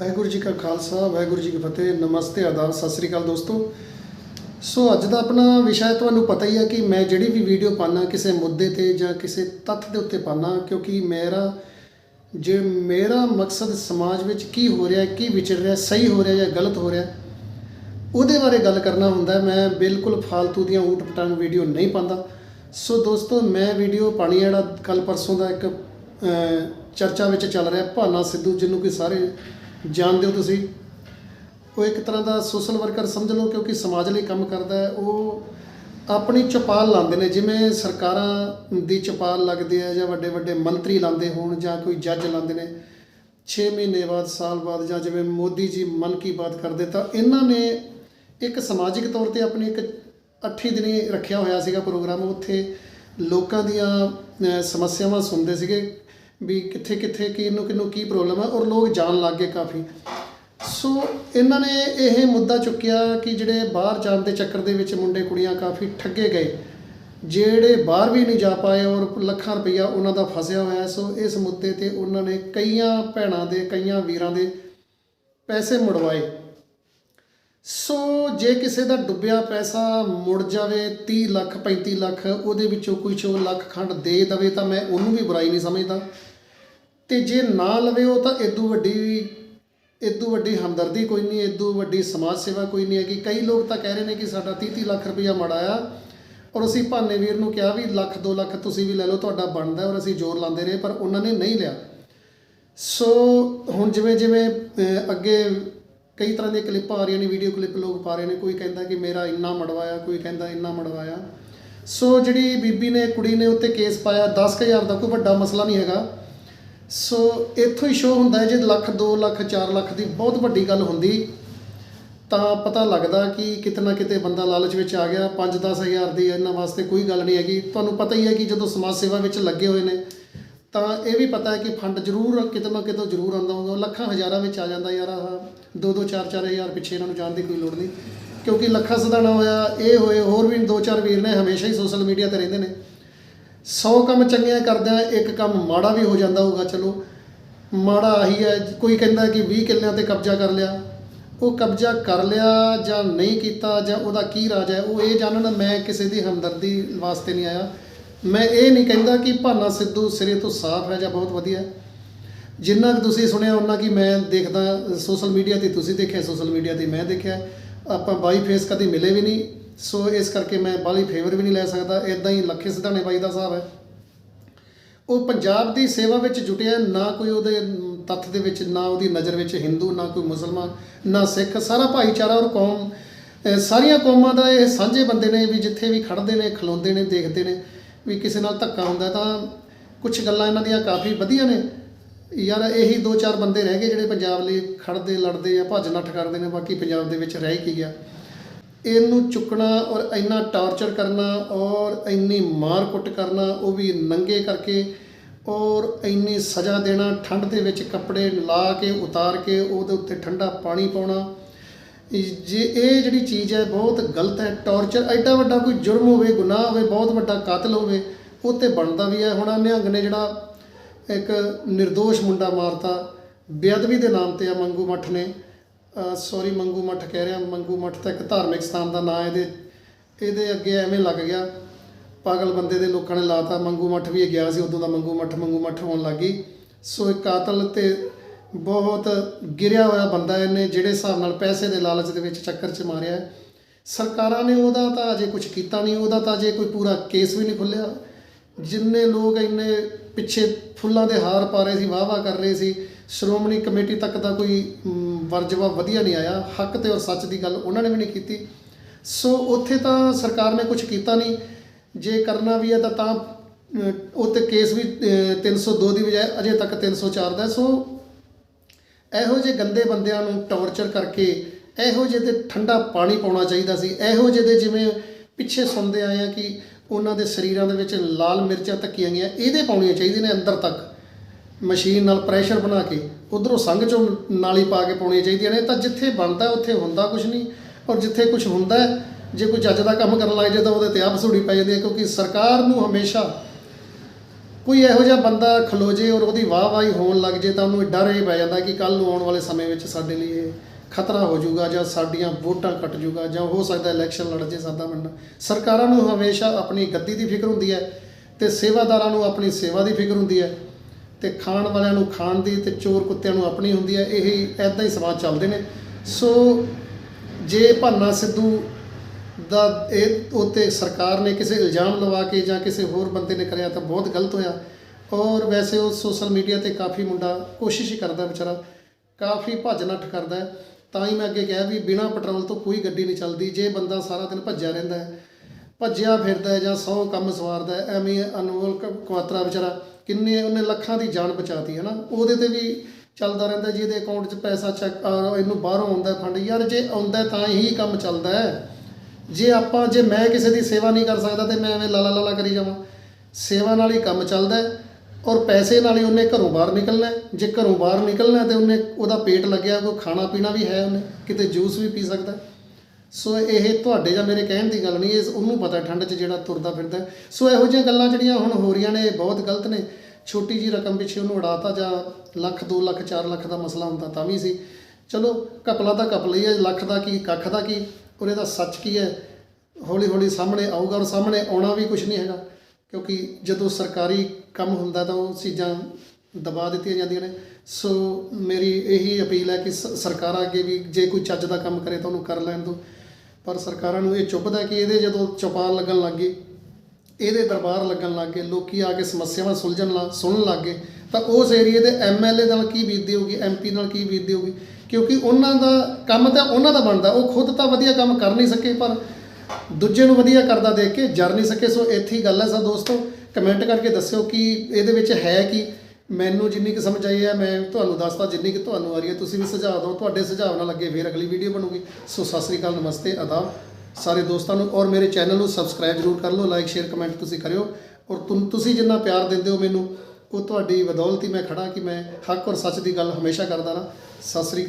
ਵਾਹਿਗੁਰੂ ਜੀ ਕਾ ਖਾਲਸਾ, ਵਾਹਿਗੁਰੂ ਜੀ ਕੀ ਫਤਿਹ, ਨਮਸਤੇ, ਆਦਾਬ, ਸਤਿ ਸ੍ਰੀ ਅਕਾਲ ਦੋਸਤੋ। ਸੋ ਅੱਜ ਦਾ ਆਪਣਾ ਵਿਸ਼ਾ ਤੁਹਾਨੂੰ ਪਤਾ ਹੀ ਹੈ ਕਿ ਮੈਂ ਜਿਹੜੀ ਵੀ ਵੀਡੀਓ ਪਾਣਾ ਕਿਸੇ ਮੁੱਦੇ ਤੇ ਜਾਂ ਕਿਸੇ ਤੱਥ ਦੇ ਉੱਤੇ ਪਾਣਾ ਕਿਉਂਕਿ ਮੇਰਾ, ਜੇ ਮੇਰਾ ਮਕਸਦ ਸਮਾਜ ਵਿੱਚ ਕੀ ਹੋ ਰਿਹਾ, ਕੀ ਵਿਚਰ ਰਿਹਾ, ਸਹੀ ਹੋ ਰਿਹਾ ਜਾਂ ਗਲਤ ਹੋ ਰਿਹਾ, ਉਹਦੇ ਬਾਰੇ ਗੱਲ ਕਰਨਾ ਹੁੰਦਾ ਮੈਂ ਬਿਲਕੁਲ ਫਾਲਤੂ ਦੀਆਂ ਊਟ ਪਟਾਂਗ ਵੀਡੀਓ ਨਹੀਂ ਪਾਉਂਦਾ ਸੋ ਦੋਸਤੋ, ਮੈਂ ਵੀਡੀਓ ਪਾਣੀ ਜਿਹੜਾ ਕੱਲ ਪਰਸੋਂ ਦਾ ਇੱਕ ਚਰਚਾ ਵਿੱਚ ਚੱਲ ਰਿਹਾ, ਭਾਨਾ ਸਿੱਧੂ, ਜਿਹਨੂੰ ਕਿ ਸਾਰੇ ਜਾਣਦੇ ਹੋ ਤੁਸੀਂ? ਉਹ ਇੱਕ ਤਰ੍ਹਾਂ ਦਾ ਸੋਸ਼ਲ ਵਰਕਰ ਸਮਝ ਲਓ ਕਿਉਂਕਿ ਸਮਾਜ ਲਈ ਕੰਮ ਕਰਦਾ ਹੈ। ਉਹ ਆਪਣੀ ਚਪਾਲ ਲਾਉਂਦੇ ਨੇ, ਜਿਵੇਂ ਸਰਕਾਰਾਂ ਦੀ ਚਪਾਲ ਲੱਗਦੀ ਹੈ ਜਾਂ ਵੱਡੇ ਵੱਡੇ ਮੰਤਰੀ ਲਾਉਂਦੇ ਹੋਣ ਜਾਂ ਕੋਈ ਜੱਜ ਲਾਉਂਦੇ ਨੇ 6 ਮਹੀਨੇ ਬਾਅਦ, ਸਾਲ ਬਾਅਦ ਜਾਂ ਜਿਵੇਂ ਮੋਦੀ ਜੀ ਮਨ ਕੀ ਬਾਤ ਕਰਦੇ, ਤਾਂ ਇਹਨਾਂ ਨੇ ਇੱਕ ਸਮਾਜਿਕ ਤੌਰ ਤੇ ਆਪਣੀ ਇੱਕ ਅੱਠੀ ਦਿਨੀ ਰੱਖਿਆ ਹੋਇਆ ਸੀਗਾ ਪ੍ਰੋਗਰਾਮ। ਉੱਥੇ ਲੋਕਾਂ ਦੀਆਂ ਸਮੱਸਿਆਵਾਂ ਸੁਣਦੇ ਸੀਗੇ। ਵੀ ਕਿੱਥੇ ਕਿੱਥੇ ਕਿਹਨੂੰ ਕਿਹਨੂੰ ਕੀ ਪ੍ਰੋਬਲਮ ਹੈ ਔਰ ਲੋਕ ਜਾਣ ਲੱਗ ਗਏ ਕਾਫੀ। ਸੋ ਇਹਨਾਂ ਨੇ ਇਹ ਮੁੱਦਾ ਚੁੱਕਿਆ ਕਿ ਜਿਹੜੇ ਬਾਹਰ ਜਾਣ ਦੇ ਚੱਕਰ ਦੇ ਵਿੱਚ ਮੁੰਡੇ ਕੁੜੀਆਂ ਕਾਫੀ ਠੱਗੇ ਗਏ। ਜਿਹੜੇ ਬਾਹਰ ਵੀ ਨਹੀਂ ਜਾ ਪਾਏ ਔਰ ਲੱਖਾਂ ਰੁਪਈਆ ਉਹਨਾਂ ਦਾ ਫਸਿਆ ਹੋਇਆ, ਸੋ ਇਸ ਮੁੱਦੇ ਤੇ ਉਹਨਾਂ ਨੇ ਕਈਆਂ ਭੈਣਾਂ ਦੇ, ਕਈਆਂ ਵੀਰਾਂ ਦੇ ਪੈਸੇ ਮੁੜਵਾਏ। ਸੋ ਜੇ ਕਿਸੇ ਦਾ ਡੁੱਬਿਆ ਪੈਸਾ ਮੁੜ ਜਾਵੇ 30 ਲੱਖ 35 ਲੱਖ, ਉਹਦੇ ਵਿੱਚੋਂ ਕੋਈ ਚੋ ਲੱਖ ਖੰਡ ਦੇ ਦਵੇ ਤਾਂ ਮੈਂ ਉਹਨੂੰ ਵੀ ਬੁਰਾਈ ਨਹੀਂ ਸਮਝਦਾ। ਤੇ ਜੇ ਨਾ ਲਵੇ ਉਹ ਤਾਂ ਇਦੋਂ ਵੱਡੀ ਇਦੋਂ ਵੱਡੀ ਹਮਦਰਦੀ ਕੋਈ ਨਹੀਂ ਇਦੋਂ ਵੱਡੀ ਸਮਾਜ ਸੇਵਾ ਕੋਈ ਨਹੀਂ ਹੈਗੀ। ਕਈ ਲੋਕ ਤਾਂ ਕਹਿ ਰਹੇ ਨੇ ਕਿ ਸਾਡਾ 30 30 ਲੱਖ ਰੁਪਇਆ ਮੜਾਇਆ ਔਰ ਅਸੀਂ ਭਾਨੇ ਵੀਰ ਨੂੰ ਕਿਹਾ ਵੀ ਲੱਖ 2 ਲੱਖ ਤੁਸੀਂ ਵੀ ਲੈ ਲਓ, ਤੁਹਾਡਾ ਬਣਦਾ ਔਰ ਅਸੀਂ ਜ਼ੋਰ ਲਾਉਂਦੇ ਰਹੇ, ਪਰ ਉਹਨਾਂ ਨੇ ਨਹੀਂ ਲਿਆ। ਸੋ ਹੁਣ ਜਿਵੇਂ ਜਿਵੇਂ ਅੱਗੇ ਕਈ ਤਰ੍ਹਾਂ ਦੀਆਂ ਕਲਿੱਪਾਂ ਆ ਰਹੀਆਂ ਨੇ ਵੀਡੀਓ ਕਲਿੱਪ ਲੋਕ ਪਾ ਰਹੇ ਨੇ, ਕੋਈ ਕਹਿੰਦਾ ਕਿ ਮੇਰਾ ਇੰਨਾ ਮੜਵਾਇਆ, ਕੋਈ ਕਹਿੰਦਾ ਇੰਨਾ ਮੜਵਾਇਆ। ਸੋ ਜਿਹੜੀ ਬੀਬੀ ਨੇ, ਕੁੜੀ ਨੇ ਉੱਤੇ ਕੇਸ ਪਾਇਆ 10000 ਦਾ ਕੋਈ ਵੱਡਾ ਮਸਲਾ ਨਹੀਂ ਹੈਗਾ। ਸੋ ਇੱਥੋਂ ਹੀ ਸ਼ੋਅ ਹੁੰਦਾ ਹੈ, ਜੇ ਲੱਖ 2 ਲੱਖ 4 ਲੱਖ ਦੀ ਬਹੁਤ ਵੱਡੀ ਗੱਲ ਹੁੰਦੀ, ਤਾਂ ਪਤਾ ਲੱਗਦਾ ਕਿ ਕਿਤਨਾ ਕਿਤੇ ਬੰਦਾ ਲਾਲਚ ਵਿੱਚ ਆ ਗਿਆ 5-10 ਹਜ਼ਾਰ ਦੀ ਇਹਨਾਂ ਵਾਸਤੇ ਕੋਈ ਗੱਲ ਨਹੀਂ ਹੈਗੀ। ਤੁਹਾਨੂੰ ਪਤਾ ਹੀ ਹੈ ਕਿ ਜਦੋਂ ਸਮਾਜ ਸੇਵਾ ਵਿੱਚ ਲੱਗੇ ਹੋਏ ਨੇ, ਤਾਂ ਇਹ ਵੀ ਪਤਾ ਹੈ ਕਿ ਫੰਡ ਜ਼ਰੂਰ ਕਿਤੇ ਨਾ ਕਿਤੇ ਜ਼ਰੂਰ ਆਉਂਦਾ ਹੋਊਗਾ ਲੱਖਾਂ ਹਜ਼ਾਰਾਂ ਵਿੱਚ ਆ ਜਾਂਦਾ ਯਾਰ ਆਹ 2-2 4-4 ਹਜ਼ਾਰ ਪਿੱਛੇ ਇਹਨਾਂ ਨੂੰ ਜਾਣ ਦੀ ਕੋਈ ਲੋੜ ਨਹੀਂ। ਕਿਉਂਕਿ ਲੱਖਾਂ ਸਦਾਣਾ ਹੋਇਆ, ਇਹ ਹੋਏ ਹੋਰ ਵੀ ਦੋ ਚਾਰ ਵੀਰ ਨੇ, ਹਮੇਸ਼ਾ ਹੀ ਸੋਸ਼ਲ ਮੀਡੀਆ ਤੇ ਰਹਿੰਦੇ ਨੇ। 100 ਕੰਮ ਚੰਗਿਆਂ ਕਰਦਿਆਂ ਇੱਕ ਕੰਮ ਮਾੜਾ ਵੀ ਹੋ ਜਾਂਦਾ ਹੋਊਗਾ, ਚਲੋ। ਮਾੜਾ ਆਹੀ ਹੈ, ਕੋਈ ਕਹਿੰਦਾ ਕਿ 20 ਕਿੱਲਿਆਂ ਤੇ ਕਬਜ਼ਾ ਕਰ ਲਿਆ। ਉਹ ਕਬਜ਼ਾ ਕਰ ਲਿਆ ਜਾਂ ਨਹੀਂ ਕੀਤਾ ਜਾਂ ਉਹਦਾ ਕੀ ਰਾਜ ਹੈ, ਉਹ ਇਹ ਜਾਣਨ, ਮੈਂ ਕਿਸੇ ਦੀ ਹਮਦਰਦੀ ਵਾਸਤੇ ਨਹੀਂ ਆਇਆ। ਮੈਂ ਇਹ ਨਹੀਂ ਕਹਿੰਦਾ ਕਿ ਭਾਨਾ ਸਿੱਧੂ ਸਿਰੇ ਤੋਂ ਸਾਫ਼ ਹੈ ਜਾਂ ਬਹੁਤ ਵਧੀਆ। ਜਿੰਨਾ ਕੁ ਤੁਸੀਂ ਸੁਣਿਆ ਉਹਨਾਂ ਕਿ ਮੈਂ ਦੇਖਦਾ ਸੋਸ਼ਲ ਮੀਡੀਆ ਤੇ ਤੁਸੀਂ ਦੇਖਿਆ ਸੋਸ਼ਲ ਮੀਡੀਆ ਤੇ ਮੈਂ ਦੇਖਿਆ। ਆਪਾਂ ਬਾਈ ਫੇਸ ਕਦੇ ਮਿਲੇ ਵੀ ਨਹੀਂ, ਸੋ ਇਸ ਕਰਕੇ ਮੈਂ ਬਾਲੀ ਫੇਵਰ ਵੀ ਨਹੀਂ ਲੈ ਸਕਦਾ। ਇਦਾਂ ਹੀ ਲੱਖੇ ਸਿਧਾਣੇ ਬਾਈ ਦਾ ਸਾਹਿਬ ਹੈ। ਉਹ ਪੰਜਾਬ ਦੀ ਸੇਵਾ ਵਿੱਚ ਜੁਟਿਆ, ਨਾ ਕੋਈ ਉਹਦੇ ਤੱਥ ਦੇ ਵਿੱਚ, ਨਾ ਉਹਦੀ ਨਜ਼ਰ ਵਿੱਚ ਹਿੰਦੂ ਨਾ ਕੋਈ ਮੁਸਲਮਾਨ ਨਾ ਸਿੱਖ ਸਾਰਾ ਭਾਈਚਾਰਾ ਔਰ ਕੌਮ ਸਾਰੀਆਂ ਕੌਮਾਂ ਦਾ ਇਹ ਸਾਂਝੇ ਬੰਦੇ ਨੇ ਵੀ ਜਿੱਥੇ ਵੀ ਖੜਦੇ ਨੇ, ਖਲੋਂਦੇ ਨੇ, ਦੇਖਦੇ ਨੇ, ਵੀ ਕਿਸੇ ਨਾਲ ਧੱਕਾ ਹੁੰਦਾ ਤਾਂ ਕੁਝ ਗੱਲਾਂ ਇਹਨਾਂ ਦੀਆਂ ਕਾਫੀ ਵਧੀਆ ਨੇ। ਯਾਰ ਇਹੀ ਦੋ ਚਾਰ ਬੰਦੇ ਰਹਿ ਗਏ ਜਿਹੜੇ ਪੰਜਾਬ ਲਈ ਖੜਦੇ ਲੜਦੇ ਜਾਂ ਭੱਜ ਨੱਠ ਕਰਦੇ ਨੇ, ਬਾਕੀ ਪੰਜਾਬ ਦੇ ਵਿੱਚ ਰਹਿ ਕੀ ਗਿਆ। ਇਹਨੂੰ ਚੁੱਕਣਾ ਔਰ ਇੰਨਾ ਟਾਰਚਰ ਕਰਨਾ ਔਰ ਇੰਨੀ ਮਾਰ ਕੁੱਟ ਕਰਨਾ, ਉਹ ਵੀ ਨੰਗੇ ਕਰਕੇ ਔਰ ਇੰਨੀ ਸਜ਼ਾ ਦੇਣਾ, ਠੰਡ ਦੇ ਵਿੱਚ ਕੱਪੜੇ ਲਾ ਕੇ, ਉਤਾਰ ਕੇ, ਉਹਦੇ ਉੱਤੇ ਠੰਡਾ ਪਾਣੀ ਪਾਉਣਾ। ਜੇ ਇਹ ਜਿਹੜੀ ਚੀਜ਼ ਹੈ, ਬਹੁਤ ਗਲਤ ਹੈ। ਟਾਰਚਰ ਐਡਾ ਵੱਡਾ ਕੋਈ ਜੁਰਮ ਹੋਵੇ, ਗੁਨਾਹ ਹੋਵੇ, ਬਹੁਤ ਵੱਡਾ ਕਾਤਲ ਹੋਵੇ, ਉਹ ਤੇ ਬਣਦਾ ਵੀ ਹੈ। ਹੁਣ ਨਿਹੰਗ ਨੇ ਜਿਹੜਾ ਇੱਕ નિર્ਦੋਸ਼ ਮੁੰਡਾ ਮਾਰਤਾ। ਬੇਅਦਬੀ ਦੇ ਨਾਮ ਤੇ ਆ ਮੰਗੂ ਮੱਠ ਨੇ। ਸੌਰੀ ਮੰਗੂ ਮੱਠ ਕਹਿ ਰਿਹਾ। ਮੰਗੂ ਮੱਠ ਤਾਂ ਇੱਕ ਧਾਰਮਿਕ ਸਥਾਨ ਦਾ ਨਾਂ ਇਹਦੇ ਇਹਦੇ ਅੱਗੇ ਐਵੇਂ ਲੱਗ ਗਿਆ। ਪਾਗਲ ਬੰਦੇ ਦੇ ਲੋਕਾਂ ਨੇ ਲਾਤਾ। ਮੰਗੂ ਮੱਠ ਵੀ ਗਿਆ ਸੀ। ਉਦੋਂ ਦਾ ਮੰਗੂ ਮੱਠ ਮੰਗੂ ਮੱਠ ਹੋਣ ਲੱਗੀ ਸੋ ਇੱਕ ਕਾਤਲ ਤੇ ਬਹੁਤ ਗਿਰਿਆ ਹੋਇਆ ਬੰਦਾ ਇਹਨੇ ਜਿਹੜੇ ਹਿਸਾਬ ਨਾਲ ਪੈਸੇ ਦੇ ਲਾਲਚ ਦੇ ਵਿੱਚ ਚੱਕਰ 'ਚ ਮਾਰਿਆ ਸਰਕਾਰਾਂ ਨੇ ਉਹਦਾ ਤਾਂ ਅਜੇ ਕੁਝ ਕੀਤਾ ਨਹੀਂ। ਉਹਦਾ ਤਾਂ ਅਜੇ ਕੋਈ ਪੂਰਾ ਕੇਸ ਵੀ ਨਹੀਂ ਖੁੱਲਿਆ ਜਿੰਨੇ ਲੋਕ ਇੰਨੇ ਪਿੱਛੇ ਫੁੱਲਾਂ ਦੇ ਹਾਰ ਪਾ ਰਹੇ ਸੀ ਵਾਹ ਵਾਹ ਕਰ ਰਹੇ ਸੀ ਸ਼੍ਰੋਮਣੀ ਕਮੇਟੀ ਤੱਕ ਦਾ ਕੋਈ ਵਰਜਵਾ ਵਧੀਆ ਨਹੀਂ ਆਇਆ। ਹੱਕ ਤੇ ਔਰ ਸੱਚ ਦੀ ਗੱਲ ਉਹਨਾਂ ਨੇ ਵੀ ਨਹੀਂ ਕੀਤੀ। ਸੋ ਉੱਥੇ ਤਾਂ ਸਰਕਾਰ ਨੇ ਕੁਝ ਕੀਤਾ ਨਹੀਂ। ਜੇ ਕਰਨਾ ਵੀ ਹੈ ਤਾਂ ਤਾਂ ਅ, ਉਹ ਤੇ ਕੇਸ ਵੀ ਅ, 302 ਦੀ ਬਜਾਏ ਅਜੇ ਤੱਕ 304 ਦਾ ਸੋ ਇਹੋ ਜਿਹੇ ਗੰਦੇ ਬੰਦਿਆਂ ਨੂੰ ਟੌਰਚਰ ਕਰਕੇ ਇਹੋ ਜਿਹੇ ਤੇ ਠੰਡਾ ਪਾਣੀ ਪਾਉਣਾ ਚਾਹੀਦਾ ਸੀ। ਇਹੋ ਜਿਹੇ ਦੇ ਜਿਵੇਂ ਪਿੱਛੇ ਸੁਣਦੇ ਆਏ ਆ ਕਿ ਉਹਨਾਂ ਦੇ ਸਰੀਰਾਂ ਦੇ ਵਿੱਚ ਲਾਲ ਮਿਰਚਾਂ ਧੱਕੀਆਂ ਗਈਆਂ, ਇਹਦੇ ਪਾਉਣੀਆਂ ਚਾਹੀਦੀਆਂ ਨੇ ਅੰਦਰ ਤੱਕ। ਮਸ਼ੀਨ ਨਾਲ ਪ੍ਰੈਸ਼ਰ ਬਣਾ ਕੇ, ਉਧਰੋਂ ਸੰਗ ਚੋਂ ਨਾਲੀ ਪਾ ਕੇ ਪਾਉਣੀਆਂ ਚਾਹੀਦੀਆਂ ਨੇ, ਤਾਂ ਜਿੱਥੇ ਬਣਦਾ ਉੱਥੇ ਹੁੰਦਾ ਕੁਝ ਨਹੀਂ। ਔਰ ਜਿੱਥੇ ਕੁਝ ਹੁੰਦਾ ਜੇ ਕੋਈ ਜੱਜ ਦਾ ਕੰਮ ਕਰਨ ਲੱਗ ਜਾਏ, ਤਾਂ ਉਹਦੇ ਤੇ ਆਪ ਸੂੜੀ ਪੈ ਜਾਂਦੀ ਹੈ, ਕਿਉਂਕਿ ਸਰਕਾਰ ਨੂੰ ਹਮੇਸ਼ਾ ਕੋਈ ਇਹੋ ਜਿਹਾ ਬੰਦਾ ਖਲੋ ਜੇ ਔਰ ਉਹਦੀ ਵਾਹ-ਵਾਹੀ ਹੋਣ ਲੱਗ ਜੇ, ਤਾਂ ਉਹਨੂੰ ਡਰ ਇਹ ਪੈ ਜਾਂਦਾ ਕਿ ਕੱਲ ਨੂੰ ਆਉਣ ਵਾਲੇ ਸਮੇਂ ਵਿੱਚ ਸਾਡੇ ਲਈ ਇਹ ਖਤਰਾ ਹੋ ਜਾਊਗਾ ਜਾਂ ਸਾਡੀਆਂ ਵੋਟਾਂ ਕੱਟ ਜਾਊਗਾ ਜਾਂ ਹੋ ਸਕਦਾ ਇਲੈਕਸ਼ਨ ਲੜ ਜੇ ਸਾਡਾ ਮੰਨ ਸਰਕਾਰਾਂ ਨੂੰ ਹਮੇਸ਼ਾ ਆਪਣੀ ਗੱਦੀ ਦੀ ਫਿਕਰ ਹੁੰਦੀ ਹੈ ਤੇ ਸੇਵਾਦਾਰਾਂ ਨੂੰ ਆਪਣੀ ਸੇਵਾ ਦੀ ਫਿਕਰ ਹੁੰਦੀ ਹੈ ਤੇ ਖਾਣ ਵਾਲਿਆਂ ਨੂੰ ਖਾਣ ਦੀ ਤੇ ਚੋਰ ਕੁੱਤਿਆਂ ਨੂੰ ਆਪਣੀ ਹੁੰਦੀ ਹੈ, ਇਹ ਐਦਾਂ ਹੀ ਸਵਾਲ ਚੱਲਦੇ ਨੇ। ਸੋ ਜੇ ਭਾਨਾ ਸਿੱਧੂ ਦਾ ਇਹ ਉਤੇ ਸਰਕਾਰ ਨੇ ਕਿਸੇ ਇਲਜ਼ਾਮ ਲਵਾ ਕੇ ਜਾਂ ਕਿਸੇ ਹੋਰ ਬੰਦੇ ਨੇ ਕਰਿਆ ਤਾਂ ਬਹੁਤ ਗਲਤ ਹੋਇਆ। ਔਰ ਵੈਸੇ ਉਹ ਸੋਸ਼ਲ ਮੀਡੀਆ ਤੇ ਕਾਫੀ ਮੁੰਡਾ ਕੋਸ਼ਿਸ਼ ਹੀ ਕਰਦਾ ਵਿਚਾਰਾ, ਕਾਫੀ ਭੱਜ ਨੱਠ ਕਰਦਾ ਤਾਂ ਹੀ ਮੈਂ ਅੱਗੇ ਕਿਹਾ ਵੀ ਬਿਨਾਂ ਪੈਟਰੋਲ ਤੋਂ ਕੋਈ ਗੱਡੀ ਨਹੀਂ ਚੱਲਦੀ, ਜੇ ਬੰਦਾ ਸਾਰਾ ਦਿਨ ਭੱਜਿਆ ਰਹਿੰਦਾ ਹੈ, ਭੱਜਿਆ ਫਿਰਦਾ ਹੈ ਜਾਂ ਸੌ ਕੰਮ ਸਵਾਰਦਾ ਹੈ, ਐਵੇਂ ਅਨਮੋਲ ਕ- ਕੁਆਤਰਾ ਵਿਚਾਰਾ ਕਿੰਨੇ ਉਹਨੇ ਲੱਖਾਂ ਦੀ ਜਾਨ ਬਚਾਤੀ ਹੈ ਨਾ ਉਹਦੇ ਤੇ ਵੀ ਚੱਲਦਾ ਰਹਿੰਦਾ ਜੀ ਇਹਦੇ ਅਕਾਊਂਟ 'ਚ ਪੈਸਾ ਚੈੱਕ ਇਹਨੂੰ ਬਾਹਰੋਂ ਆਉਂਦਾ ਫੰਡ ਯਾਰ ਜੇ ਆਉਂਦਾ ਤਾਂ ਹੀ ਕੰਮ ਚੱਲਦਾ ਹੈ। ਜੇ ਆਪਾਂ, ਜੇ ਮੈਂ ਕਿਸੇ ਦੀ ਸੇਵਾ ਨਹੀਂ ਕਰ ਸਕਦਾ ਤੇ ਮੈਂ ਐਵੇਂ ਲਾਲਾ ਲਾਲਾ ਕਰੀ ਜਾਵਾਂ। ਸੇਵਾ ਨਾਲ ਹੀ ਕੰਮ ਚੱਲਦਾ ਹੈ। ਔਰ ਪੈਸੇ ਨਾਲ ਹੀ ਉਹਨੇ ਘਰੋਂ ਬਾਹਰ ਨਿਕਲਣਾ ਜੇ ਘਰੋਂ ਬਾਹਰ ਨਿਕਲਣਾ ਹੈ ਤੇ ਉਹਨੇ ਉਹਦਾ ਪੇਟ ਲੱਗਿਆ, ਕੋਈ ਖਾਣਾ ਪੀਣਾ ਵੀ ਹੈ ਉਹਨੇ, ਕਿਤੇ ਜੂਸ ਵੀ ਪੀ ਸਕਦਾ ਸੋ ਇਹ ਤੁਹਾਡੇ ਜਾਂ ਮੇਰੇ ਕਹਿਣ ਦੀ ਗੱਲ ਨਹੀਂ ਇਹ ਉਹਨੂੰ ਪਤਾ ਠੰਡ 'ਚ ਜਿਹੜਾ ਤੁਰਦਾ ਫਿਰਦਾ ਸੋ ਇਹੋ ਜਿਹੀਆਂ ਗੱਲਾਂ ਜਿਹੜੀਆਂ ਹੁਣ ਹੋ ਰਹੀਆਂ ਨੇ, ਇਹ ਬਹੁਤ ਗਲਤ ਨੇ। ਛੋਟੀ ਜੀ ਰਕਮ ਪਿੱਛੇ ਉਹਨੂੰ ਉਡਾਤਾ ਜਾਂ ਲੱਖ 2 ਲੱਖ 4 ਲੱਖ ਦਾ ਮਸਲਾ ਹੁੰਦਾ ਤਾਂ ਵੀ ਸੀ। ਚਲੋ ਕਪਲਾ ਤਾਂ ਕਪਲਾ ਹੀ ਹੈ, ਲੱਖ ਦਾ ਕੀ, ਕੱਖ ਦਾ ਕੀ, ਔਰ ਇਹਦਾ ਸੱਚ ਕੀ ਹੈ? ਹੌਲੀ ਹੌਲੀ ਸਾਹਮਣੇ ਆਊਗਾ ਔਰ ਸਾਹਮਣੇ ਆਉਣਾ ਵੀ ਕੁਝ ਨਹੀਂ ਹੈਗਾ। ਕਿਉਂਕਿ ਜਦੋਂ ਸਰਕਾਰੀ ਕੰਮ ਹੁੰਦਾ ਤਾਂ ਉਹ ਚੀਜ਼ਾਂ ਦਬਾ ਦਿੱਤੀਆਂ ਜਾਂਦੀਆਂ ਨੇ। ਸੋ ਮੇਰੀ ਇਹੀ ਅਪੀਲ ਹੈ ਕਿ ਸ- ਸਰਕਾਰਾਂ ਅੱਗੇ ਵੀ ਜੇ ਕੋਈ ਚੱਜ ਦਾ ਕੰਮ ਕਰੇ ਤਾਂ ਉਹਨੂੰ ਕਰ ਲੈਣ ਦਿਓ। ਪਰ ਸਰਕਾਰਾਂ ਨੂੰ ਇਹ ਚੁੱਭਦਾ ਕਿ ਇਹਦੇ ਜਦੋਂ ਚੌਪਾਲ ਲੱਗਣ ਲੱਗ ਗਈ, ਇਹਦੇ ਦਰਬਾਰ ਲੱਗਣ ਲੱਗ ਗਏ, ਲੋਕੀ ਆ ਕੇ ਸਮੱਸਿਆਵਾਂ ਸੁਲਝਣ ਲਾ, ਸੁਣਨ ਲੱਗ ਗਏ, ਤਾਂ ਉਸ ਏਰੀਏ ਦੇ ਐਮਐਲਏ ਨਾਲ ਕੀ ਬੀਤਦੀ ਹੋਊਗੀ ਐਮਪੀ ਨਾਲ ਕੀ ਬੀਤਦੀ ਹੋਊਗੀ? ਕਿਉਂਕਿ ਉਹਨਾਂ ਦਾ ਕੰਮ ਤਾਂ ਉਹਨਾਂ ਦਾ ਬਣਦਾ, ਉਹ ਖੁਦ ਤਾਂ ਵਧੀਆ ਕੰਮ ਕਰ ਨਹੀਂ ਸਕੇ, ਪਰ ਦੂਜੇ ਨੂੰ ਵਧੀਆ ਕਰਦਾ ਦੇਖ ਕੇ ਜਰ ਨਹੀਂ ਸਕੇ, ਸੋ ਇੱਥੇ ਹੀ ਗੱਲ ਹੈ ਸਾ ਦੋਸਤੋ। ਕਮੈਂਟ ਕਰਕੇ ਦੱਸਿਓ ਕਿ ਇਹਦੇ ਵਿੱਚ ਹੈ ਕਿ ਮੈਨੂੰ ਜਿੰਨੀ ਕੁ ਸਮਝ ਆਈ ਹੈ, ਮੈਂ ਤੁਹਾਨੂੰ ਦੱਸਦਾ ਜਿੰਨੀ ਕਿ ਤੁਹਾਨੂੰ ਆ ਰਹੀ ਹੈ, ਤੁਸੀਂ ਵੀ ਸੁਝਾਅ ਦਿਓ, ਤੁਹਾਡੇ ਸੁਝਾਅ ਨਾਲ ਅੱਗੇ ਫਿਰ ਅਗਲੀ ਵੀਡੀਓ ਬਣੂਗੀ। ਸੋ ਸਤਿ ਸ੍ਰੀ ਅਕਾਲ, ਨਮਸਤੇ, ਆਦਾਬ। ਸਾਰੇ ਦੋਸਤਾਂ ਨੂੰ ਔਰ ਮੇਰੇ ਚੈਨਲ ਨੂੰ ਸਬਸਕ੍ਰਾਈਬ ਜ਼ਰੂਰ ਕਰ ਲਓ ਲਾਈਕ ਸ਼ੇਅਰ ਕਮੈਂਟ ਤੁਸੀਂ ਕਰਿਓ। ਔਰ ਤੁਸੀਂ ਜਿੰਨਾ ਪਿਆਰ ਦਿੰਦੇ ਹੋ ਮੈਨੂੰ, ਉਹ ਤੁਹਾਡੀ ਬਦੌਲਤ ਹੀ ਮੈਂ ਖੜਾ ਕਿ ਮੈਂ ਹੱਕ ਔਰ ਸੱਚ ਦੀ ਗੱਲ ਹਮੇਸ਼ਾ ਕਰਦਾ ਨਾ ਸਤਿ ਸ੍ਰੀ ਅਕਾਲ।